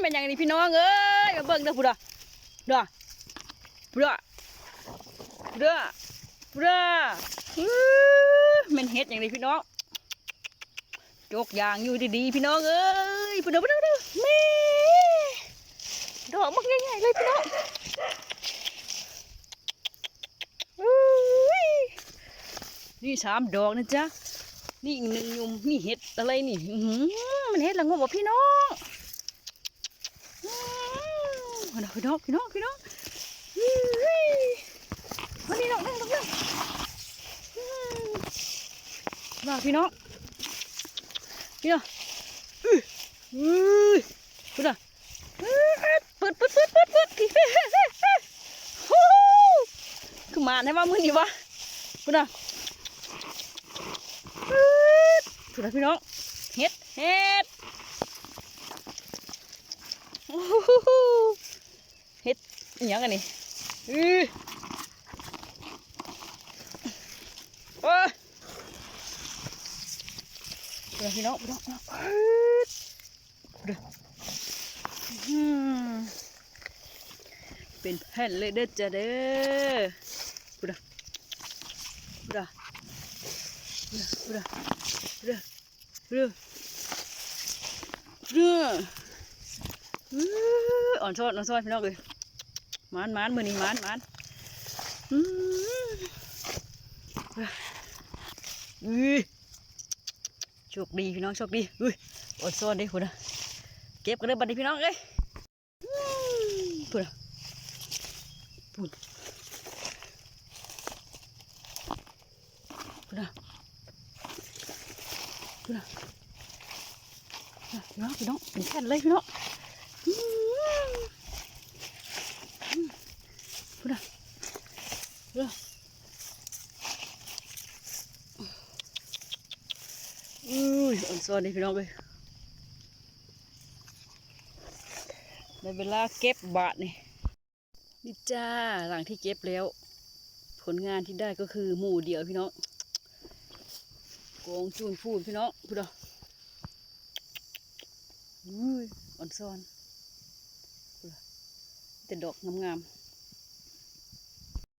แม่นหยังนี่พี่น้องเอ้ยมาเบิ่งเด้อพุ่นอะเด้อพุ่นอะพุ่นอะพุ่นอะอื้อม่นเฮ็ดหยังนี่พี่น้องจกยางอยู่ดีๆพี่น้องเอ้ยพุ่นเด้อพุ่นเด้อพุ่นเด้อแม่ดอกมักใหญ่ๆเลยพี่น้องนี่สามดอกนะจ๊ะนี่อีกหนึ่งยุมนี่เห็ดอะไรนี่มันเห็ดละงบบ่พี่น้อง พี่น้องพี่น้องพี่น้องอื้อเฮ้ยมานี่น้องนั่งน้องนั่งอื้อมาพี่น้องพี่น้องอืออือพี่น้องอื้อเปิดเปิดเปิดเปิดเปิดพี่ฮู้คือมาให้ว่ามือนี่วะพี่น้องถูกแล้วพี่น้องเฮ็ดเฮ็ดโอ้โหเฮ็ดอห ยังอันนี้อือโอ้ยถูกแล้วพี่น้องพี่น้องพี่น้องเดเด้ออืมเป็นแผ่นเลยเด้อจ้ะเด้อพูดอะพูดอะพูดอะเรือเรือเรืออื้ออ่อนซอดอ่อนซอดพี่น้องเลย มานมานมือนี้มานมานอื้ออื้อโชคดีพี่น้องโชคดีอุ้ยอ่อนซอดดิคุณนะเก็บกันเลยบัดนี้พี่น้องเอ้ยอื้อพูดนะพูดพูดนะพี่น้องพี่น้องพี่น้องเป็นแค่นเลยพี่น้องอื้อพี่น้องพี่น้อง อุ้ยอ่อนซ้อนนี่พี่น้องเลยได้เวลาเก็บบาทนี่นี่จ้าหลังที่เก็บแล้ว ผลงานที่ได้ก็คือหมู่เดียวพี่น้องกองจูนพูนพี่น้องพูดเอาอุ้ยอ่อนซ้อนเอาแต่ดอกงามๆ